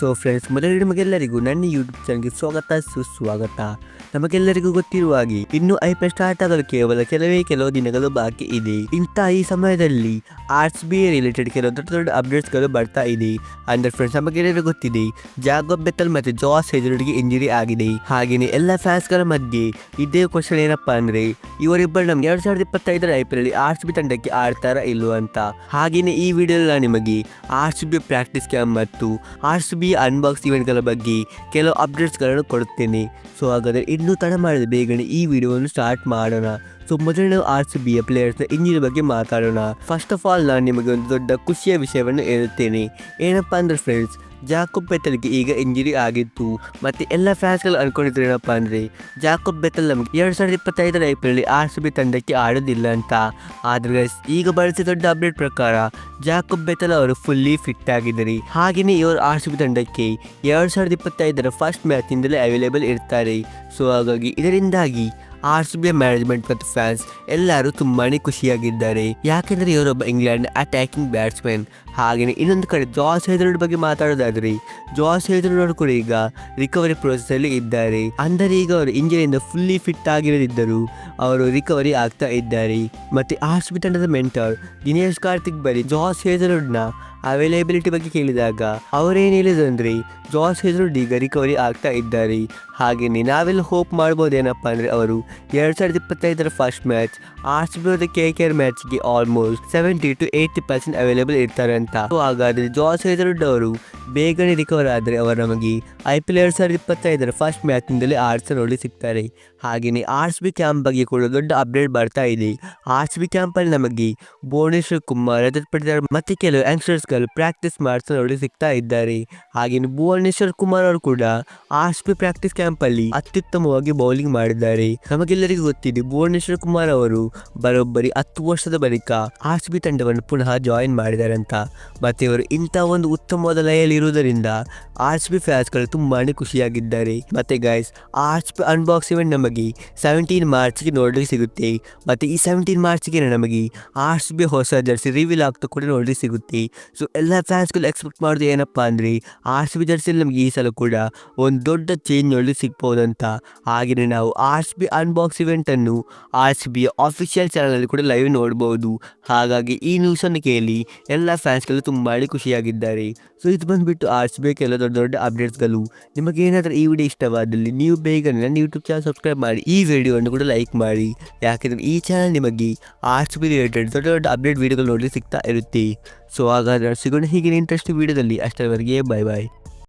So friends ಮೊದಲು ನಿಮಗೆಲ್ಲರಿಗೂ ನನ್ನ ಯೂಟ್ಯೂಬ್ ಚಾನಲ್ಗೆ ಸ್ವಾಗತ, ಸುಸ್ವಾಗತ. ನಮಗೆಲ್ಲರಿಗೂ ಗೊತ್ತಿರುವ ಹಾಗೆ ಇನ್ನು ಐ ಪಿ ಸ್ಟಾರ್ಟ್ ಆಗಲು ಕೇವಲ ಕೆಲವೇ ಕೆಲವು ದಿನಗಳು ಬಾಕಿ ಇದೆ. ಇಂಥ ಈ ಸಮಯದಲ್ಲಿ ಆರ್ಟ್ಸ್ ಬಿ ರಿಲೇಟೆಡ್ ಕೆಲವು ದೊಡ್ಡ ದೊಡ್ಡ ಅಪ್ಡೇಟ್ಸ್ಗಳು ಬರ್ತಾ ಇದೆ. ಅಂದ್ರೆ ಫ್ರೆಂಡ್ಸ್ ನಮಗೆಲ್ಲರಿಗೂ ಗೊತ್ತಿದೆ ಜಾಗೋ ಬೆತ್ತಲ್ ಮತ್ತು ಜಾಸ್ ಹೆಜರ್ಡ್ಗೆ ಇಂಜುರಿ ಆಗಿದೆ. ಹಾಗೆಯೇ ಎಲ್ಲ ಫ್ಯಾನ್ಸ್ಗಳ ಮಧ್ಯೆ ಇದೇ ಕ್ವಶನ್ ಏನಪ್ಪಾ ಅಂದ್ರೆ, ಇವರಿಬ್ಬರು ನಮ್ಗೆ ಎರಡ್ ಸಾವಿರದ ಇಪ್ಪತ್ತೈದರ I P L R C B ತಂಡಕ್ಕೆ ಆಡ್ತಾರ ಇಲ್ವ ಅಂತ. ಹಾಗೆಯೇ ಈ ವಿಡಿಯೋ ನಿಮಗೆ R C B practice camp ಮತ್ತು ಆರ್ಟ್ಸ್ ಬಿ ಅನ್ಬಾಕ್ಸ್ ಇವೆಂಟ್ಗಳ ಬಗ್ಗೆ ಕೆಲವು ಅಪ್ಡೇಟ್ಸ್ಗಳನ್ನು ಕೊಡುತ್ತೇನೆ. ಸೊ ಹಾಗಾದರೆ ಇನ್ನೂ ತಡ ಮಾಡಿದ ಬೇಗನೆ ಈ ವಿಡಿಯೋವನ್ನು ಸ್ಟಾರ್ಟ್ ಮಾಡೋಣ. ಸೊ ಮೊದಲು ನಾವು ಆರ್ಟ್ಸ್ ಬಿ ಪ್ಲೇಯರ್ಸ್ನ ಇಂಜಿನ್ ಬಗ್ಗೆ ಮಾತಾಡೋಣ. ಫಸ್ಟ್ ಆಫ್ ಆಲ್ ನಾನು ನಿಮಗೆ ಒಂದು ದೊಡ್ಡ ಖುಷಿಯ ವಿಷಯವನ್ನು ಹೇಳುತ್ತೇನೆ. ಏನಪ್ಪ ಅಂದ್ರೆ ಫ್ರೆಂಡ್ಸ್ ಜಾಕೋಬ್ ಬೆತ್ತಲ್ಗೆ ಈಗ ಇಂಜುರಿ ಆಗಿತ್ತು ಮತ್ತೆ ಎಲ್ಲ ಫ್ಯಾನ್ಸ್ಗಳು ಅನ್ಕೊಂಡಿದ್ರು ಏನಪ್ಪ ಅಂದರೆ, ಜಾಕೋಬ್ ಬೆತ್ತಲ್ ನಮಗೆ ಎರಡು ಸಾವಿರದ ಇಪ್ಪತ್ತೈದರ ಏಪ್ರಿಲ್ ಆರ್ ಸಿ ಬಿ ತಂಡಕ್ಕೆ ಆಡೋದಿಲ್ಲ ಅಂತ. ಆದ್ರೆ ಈಗ ಬಳಸಿದ ದೊಡ್ಡ ಅಪ್ಡೇಟ್ ಪ್ರಕಾರ, ಜಾಕೋಬ್ ಬೆತ್ತಲ್ ಅವರು ಫುಲ್ಲಿ ಫಿಟ್ ಆಗಿದ್ದಾರೆ. ಹಾಗೆಯೇ ಇವರು ಆರ್ ಸಿ ಬಿ ತಂಡಕ್ಕೆ ಎರಡು ಸಾವಿರದ ಇಪ್ಪತ್ತೈದರ ಫಸ್ಟ್ ಮ್ಯಾಚ್ನಿಂದಲೇ ಅವೈಲೇಬಲ್ ಇರ್ತಾರೆ. ಸೊ ಹಾಗಾಗಿ ಇದರಿಂದಾಗಿ ಆರ್ ಸಿ ಬಿ ಮ್ಯಾನೇಜ್ಮೆಂಟ್ ಮತ್ತು ಫ್ಯಾನ್ಸ್ ಎಲ್ಲರೂ ತುಂಬಾನೇ ಖುಷಿಯಾಗಿದ್ದಾರೆ. ಯಾಕೆಂದ್ರೆ ಇವರೊಬ್ಬ ಇಂಗ್ಲೆಂಡ್ ಅಟ್ಯಾಕಿಂಗ್ ಬ್ಯಾಟ್ಸ್ಮನ್ ಹಾಗೆಯೇ ಇನ್ನೊಂದು ಕಡೆ ಜಾಸ್ ಹೆದರ್ಡ್ ಬಗ್ಗೆ ಮಾತಾಡೋದಾದ್ರೆ ಜಾಸ್ ಹೆದರ್ಡ್ ಕೂಡ ಈಗ ರಿಕವರಿ ಪ್ರೋಸೆಸ್ ಅಲ್ಲಿ ಇದ್ದಾರೆ. ಅಂದರೆ ಈಗ ಅವರು ಇಂಜಿನಿಯಿಂದ ಫುಲ್ಲಿ ಫಿಟ್ ಆಗಿರದಿದ್ದರು ಅವರು ರಿಕವರಿ ಆಗ್ತಾ ಇದ್ದಾರೆ. ಮತ್ತೆ ಆರ್ ಸಿ ಬಿ ತಂಡದ ಮೆಂಟರ್ ದಿನೇಶ್ ಕಾರ್ತಿಕ್ ಬರೀ ಜಾಸ್ ಹೆದರ್ಡ್ನ ಅವೈಲೇಬಿಲಿಟಿ ಬಗ್ಗೆ ಕೇಳಿದಾಗ, ಅವರೇನು ಹೇಳಿದಂದ್ರೆ ಜಾಸ್ ಹೆಸರು ಈಗ ರಿಕವರಿ ಆಗ್ತಾ ಇದ್ದಾರೆ. ಹಾಗೆಯೇ ನಾವೆಲ್ಲ ಹೋಪ್ ಮಾಡ್ಬೋದೇನಪ್ಪ ಅಂದರೆ ಅವರು ಎರಡು ಸಾವಿರದ ಇಪ್ಪತ್ತೈದರ first match R C B K K R ಮ್ಯಾಚ್ಗೆ almost seventy to eighty percent available ಇರ್ತಾರೆ ಅಂತ. ಹಾಗಾದರೆ ಜೋಸ್ ಹೆಸರುಡ್ ಅವರು ಬೇಗನೆ ರಿಕವರ್ ಆದರೆ ಅವರು ನಮಗೆ ಐ ಪಿ ಎಲ್ ಎರಡು ಸಾವಿರದ ಇಪ್ಪತ್ತೈದರ ಫಸ್ಟ್ ಮ್ಯಾಚ್ನಿಂದಲೇ ಆರ್ಟ್ಸ್ ನೋಡಿ ಸಿಗ್ತಾರೆ. ಹಾಗೆಯೇ ಆರ್ ಸಿ ಬಿ ಕ್ಯಾಂಪ್ ಬಗ್ಗೆ ಕೂಡ ದೊಡ್ಡ ಅಪ್ಡೇಟ್ ಬರ್ತಾ ಇದೆ. ಆರ್ ಸಿ ಬಿ ಕ್ಯಾಂಪಲ್ಲಿ ನಮಗೆ ಭುವನೇಶ್ವರ್ ಕುಮಾರ್, ರಜತ್ ಪಟಿದಾರ್ ಮತ್ತು ಕೆಲವು ಯಂಗ್ಸ್ಟರ್ಸ್ಗಳು ಪ್ರಾಕ್ಟೀಸ್ ನೋಡಿ ಸಿಗ್ತಾ ಇದ್ದಾರೆ. ಹಾಗೆ ಭುವನೇಶ್ವರ್ ಕುಮಾರ್ ಅವರು ಕೂಡ ಆರ್ ಪಿ ಪ್ರಾಕ್ಟೀಸ್ ಕ್ಯಾಂಪಲ್ಲಿ ಅತ್ಯುತ್ತಮವಾಗಿ ಬೌಲಿಂಗ್ ಮಾಡಿದ್ದಾರೆ. ನಮಗೆಲ್ಲರಿಗೂ ಗೊತ್ತಿದೆ ಭುವನೇಶ್ವರ್ ಕುಮಾರ್ ಅವರು ಬರೋಬ್ಬರಿ ಹತ್ತು ವರ್ಷದ ಬಳಿಕ ಆರ್ ಬಿ ತಂಡವನ್ನು ಪುನಃ ಜಾಯಿನ್ ಮಾಡಿದ್ದಾರೆ ಅಂತ. ಮತ್ತೆ ಇವರು ಇಂತಹ ಒಂದು ಉತ್ತಮವಾದ ಲಯಲ್ಲಿ ಇರುವುದರಿಂದ ಆರ್ ಸಿ ಬಿ ಫ್ಯಾನ್ಸ್ಗಳು ತುಂಬಾನೇ ಖುಷಿಯಾಗಿದ್ದಾರೆ. ಮತ್ತೆ guys R P unbox event ನಮಗೆ ಸೆವೆಂಟೀನ್ ಮಾರ್ಚ್ಗೆ ನೋಡಲಿಕ್ಕೆ ಸಿಗುತ್ತೆ. ಮತ್ತೆ ಈ ಸೆವೆಂಟೀನ್ ಮಾರ್ಚ್ಗೆ ನಮಗೆ ಆರ್ ಬಿ ಹೊಸ ಜರ್ಸಿ ರಿವೀಲ್ ಆಗ್ತಾ ಕೂಡ ನೋಡಲಿಕ್ಕೆ ಸಿಗುತ್ತೆ. ಸೊ ಎಲ್ಲ ಫ್ಯಾನ್ಸ್ಗಳು ಎಕ್ಸ್ಪೆಕ್ಟ್ ಮಾಡೋದು ಏನಪ್ಪ ಅಂದರೆ ಆರ್ ಸಿ ಬಿ ನಮಗೆ ಈ ಸಲ ಕೂಡ ಒಂದು ದೊಡ್ಡ ಚೇಂಜ್ ಒಳ್ಳೆ ಸಿಗ್ಬೋದಂತ. ಹಾಗೆಯೇ ನಾವು ಆರ್ ಸಿ ಬಿ ಅನ್ಬಾಕ್ಸ್ ಇವೆಂಟನ್ನು ಆರ್ ಸಿ ಬಿಯ ಚಾನಲಲ್ಲಿ ಕೂಡ ಲೈವ್ ನೋಡ್ಬೋದು. ಹಾಗಾಗಿ ಈ ನ್ಯೂಸನ್ನು ಕೇಳಿ ಎಲ್ಲ ಫ್ಯಾನ್ಸ್ಗಳು ತುಂಬಾ ಖುಷಿಯಾಗಿದ್ದಾರೆ. ಸೊ ಇದು ಬಂದುಬಿಟ್ಟು ಆರ್ ಸಿ ಬಿ ಕೆಲವು ದೊಡ್ಡ ದೊಡ್ಡ ಅಪ್ಡೇಟ್ಸ್ಗಳು ನಿಮಗೆ ಏನಾದರೂ ಈ ವಿಡಿಯೋ ಇಷ್ಟವಾದಲ್ಲಿ ನೀವು ಬೇಗ ನನ್ನ ಯೂಟ್ಯೂಬ್ ಚಾನಲ್ ಸಬ್ಸ್ಕ್ರೈಬ್ ಮಾಡಿ, ಈ ವಿಡಿಯೋವನ್ನು ಕೂಡ ಲೈಕ್ ಮಾಡಿ. ಯಾಕೆಂದರೆ ಈ ಚಾನಲ್ ನಿಮಗೆ ಆರ್ ಸಿ ಬಿ ರಿಲೇಟೆಡ್ ದೊಡ್ಡ ದೊಡ್ಡ ಅಪ್ಡೇಟ್ ವಿಡಿಯೋಗಳು ನೋಡಲಿಕ್ಕೆ ಸಿಗ್ತಾ ಇರುತ್ತೆ. ಸೊ ಹಾಗಾದ್ರೆ ಸಿಗೋಣ ಹೀಗೆ ಇಂಟ್ರೆಸ್ಟ್ ವಿಡಿಯೋದಲ್ಲಿ ಅಷ್ಟರವರೆಗೆ ಬೈ ಬಾಯ್